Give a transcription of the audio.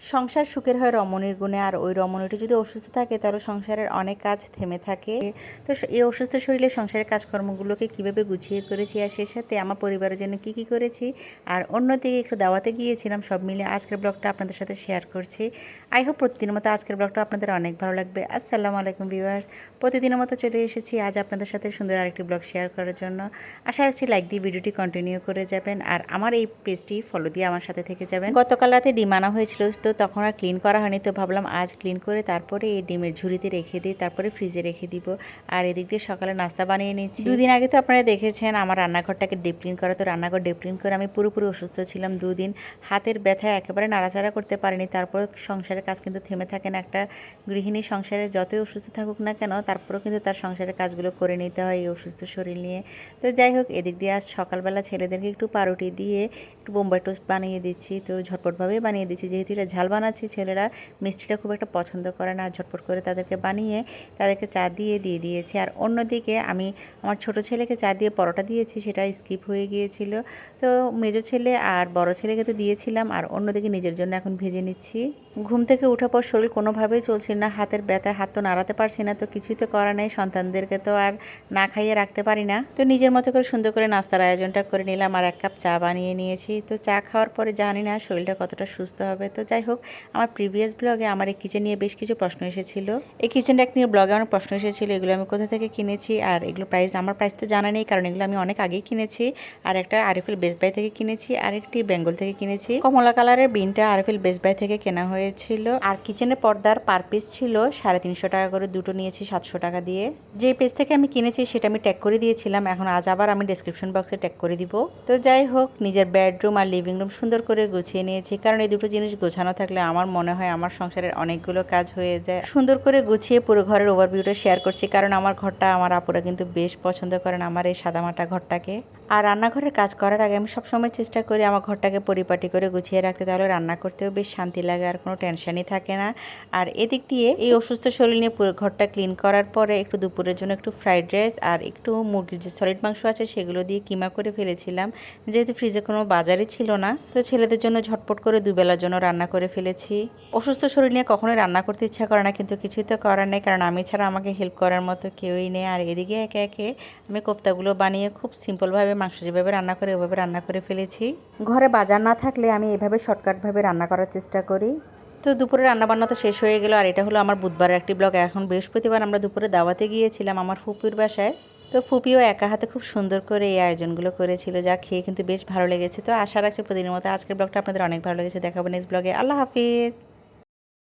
সংসার সুখের হয় রমণীর গুণে, আর ওই রমণীটি যদি অসুস্থ থাকে, তাহলে সংসারের অনেক কাজ থেমে থাকে। তো এই অসুস্থ শরীরে সংসারের কাজকর্মগুলোকে কীভাবে গুছিয়ে করেছি আর সেই সাথে আমার পরিবারের জন্য কি কি করেছি, আর অন্যদিকে একটু দাওয়াতে গিয়েছিলাম, সব মিলে আজকের ব্লগটা আপনাদের সাথে শেয়ার করছি। আই হোপ প্রতিদিনের মতো আজকের ব্লগটা আপনাদের অনেক ভালো লাগবে। আসসালামু আলাইকুম ভিউয়ার্স। প্রতিদিনের মতো চলে এসেছি আজ আপনাদের সাথে সুন্দর আরেকটি ব্লগ শেয়ার করার জন্য। আশা রাখছি লাইক দিয়ে ভিডিওটি কন্টিনিউ করে যাবেন, আর আমার এই পেজটি ফলো দিয়ে আমার সাথে থেকে যাবেন। গতকাল রাতে ডিম আনা হয়েছিল তো তখন আর ক্লিন করা হয়নি। তো ভাবলাম আজ ক্লিন করে তারপরে এই ডিমের ঝুড়িতে রেখে দিই তারপরে ফ্রিজে রেখে দিব। আর এদিক দিয়ে সকালে নাস্তা বানিয়ে নিচ্ছি। দুদিন আগে তো আপনারা দেখেছেন আমার রান্নাঘরটাকে ডিপ ক্লিন করা। তো রান্নাঘর ডিপ ক্লিন করে আমি পুরোপুরি অসুস্থ ছিলাম দুদিন। হাতের ব্যথায় একেবারে নাড়াচাড়া করতে পারিনি। তারপর সংসারের কাজ কিন্তু থেমে থাকে না। একটা গৃহিণী সংসারে যতই অসুস্থ থাকুক না কেন, তারপরেও কিন্তু তার সংসারের কাজগুলো করে নিতে হয় এই অসুস্থ শরীর নিয়ে। তো যাই হোক, এদিক দিয়ে আজ সকালবেলা ছেলেদেরকে একটু পাউরুটি দিয়ে একটু বোম্বাই টোস্ট বানিয়ে দিচ্ছি। তো ঝটপটভাবেই বানিয়ে দিচ্ছি। যেহেতু এটা ঝাল বানাচ্ছি ছেলেরা, মিষ্টিটা খুব একটা পছন্দ করে না, ঝটপট করে তাদেরকে বানিয়ে তাদেরকে চা দিয়ে দিয়ে দিয়েছি। আর অন্যদিকে আমি আমার ছোট ছেলেকে চা দিয়ে পরোটা দিয়েছি, সেটা স্কিপ হয়ে গিয়েছিল। তো মেজো ছেলে আর বড় ছেলেকে তো দিয়েছিলাম, আর অন্যদিকে নিজের জন্য এখন ভেজে নিচ্ছি। ঘুম থেকে ওঠার পর শরীর কোনোভাবেই চলছে না, হাতের ব্যথা হাত তো নাড়াতে পারছি না, তো কিছুই তো করা নেই, সন্তানদেরকে তো আর না খাইয়ে রাখতে পারি না। তো নিজের মতো করে সুন্দর করে নাস্তার আয়োজনটা করে নিলাম, আর এক কাপ চা বানিয়ে নিয়েছি। তো চা খাওয়ার পরে জানি না শরীরটা কতটা সুস্থ হবে, তো যাই হোক, আমার প্রিভিয়াস ব্লগে আমার এই কিচেন নিয়ে বেশ কিছু প্রশ্ন এসেছিল। এই কিচেন র্যাক নিয়ে ব্লগে অনেক প্রশ্ন এসেছিল, এগুলো আমি কোথা থেকে কিনেছি আর এগুলো প্রাইস আমার প্রাইস তো জানা নেই কারণ এগুলো আমি অনেক আগেই কিনেছি। আর একটা আরএফএল বেস্ট বাই থেকে কিনেছি আর একটি বেঙ্গল থেকে কিনেছি। কমলা কালারের বিনটা আরএফএল বেস্ট বাই থেকে কেনা হয়েছিল। আর কিচেনের পর্দার পার পিস ছিল সাড়ে তিনশো টাকা করে, দুটো নিয়েছি সাতশো টাকা দিয়ে। যে পেজ থেকে আমি কিনেছি সেটা আমি ট্যাগ করে দিয়েছিলাম, এখন আজ আবার আমি ডিসক্রিপশন বক্সে ট্যাগ করে দিব। তো যাই হোক, নিজের বেডরুম আর লিভিং রুম সুন্দর করে গুছিয়ে নিয়েছি, কারণ এই দুটো জিনিস গোছানো থাকলে আমার মনে হয় আমার সংসারের অনেকগুলো কাজ হয়ে যায়। সুন্দর করে গুছিয়ে পুরো ঘরের ওভারভিউটা শেয়ার করছি, কারণ আমার ঘরটা আমার আপুরা কিন্তু বেশ পছন্দ করেন, আমার এই সাদামাটা ঘরটাকে। আর রান্নাঘরের কাজ করার আগে আমি সবসময় চেষ্টা করি আমার ঘরটাকে পরিপাটি করে গুছিয়ে রাখতে। তাহলে রান্না করতেও বেশ শান্তি লাগে, আর কোনো টেনশনই থাকে না। আর এদিক দিয়ে এই অসুস্থ শরীর নিয়ে পুরো ঘরটা ক্লিন করার পরে একটু দুপুরের জন্য একটু ফ্রাইড রাইস আর একটু মুরগির যে সলিড মাংস আছে সেগুলো দিয়ে কিমা করে ফেলেছিলাম। যেহেতু ফ্রিজে কোনো বাজারই ছিল না, তো ছেলেদের জন্য ঝটপট করে দুবেলার জন্য রান্না করে ফেলেছি। অসুস্থ শরীর নিয়ে কখনোই রান্না করতে ইচ্ছা করে না, কিন্তু কিছুই তো করার নেই, কারণ আমি ছাড়া আমাকে হেল্প করার মতো কেউই নেই। আর এদিকে একে একে আমি কোফতাগুলো বানিয়ে খুব সিম্পলভাবে মাংস যেভাবে রান্না করে, ওভাবে রান্না করে ফেলেছি। ঘরে বাজার না থাকলে আমি এভাবে শর্টকাটভাবে রান্না করার চেষ্টা করি। তো দুপুরে রান্নাবান্না তো শেষ হয়ে গেল, আর এটা হলো আমার বুধবারের একটি ব্লগ। এখন বৃহস্পতিবার আমরা দুপুরে দাওয়াতে গিয়েছিলাম আমার ফুপির বাসায়। তো ফুপিও একা হাতে খুব সুন্দর করে এই আয়োজনগুলো করেছিল, যা খেয়ে কিন্তু বেশ ভালো লেগেছে। তো আশা রাখছি প্রতিদিনের মতো আজকের ব্লগটা আপনাদের অনেক ভালো লেগেছে। দেখাবো নেক্সট ব্লগে। আল্লাহ হাফিজ।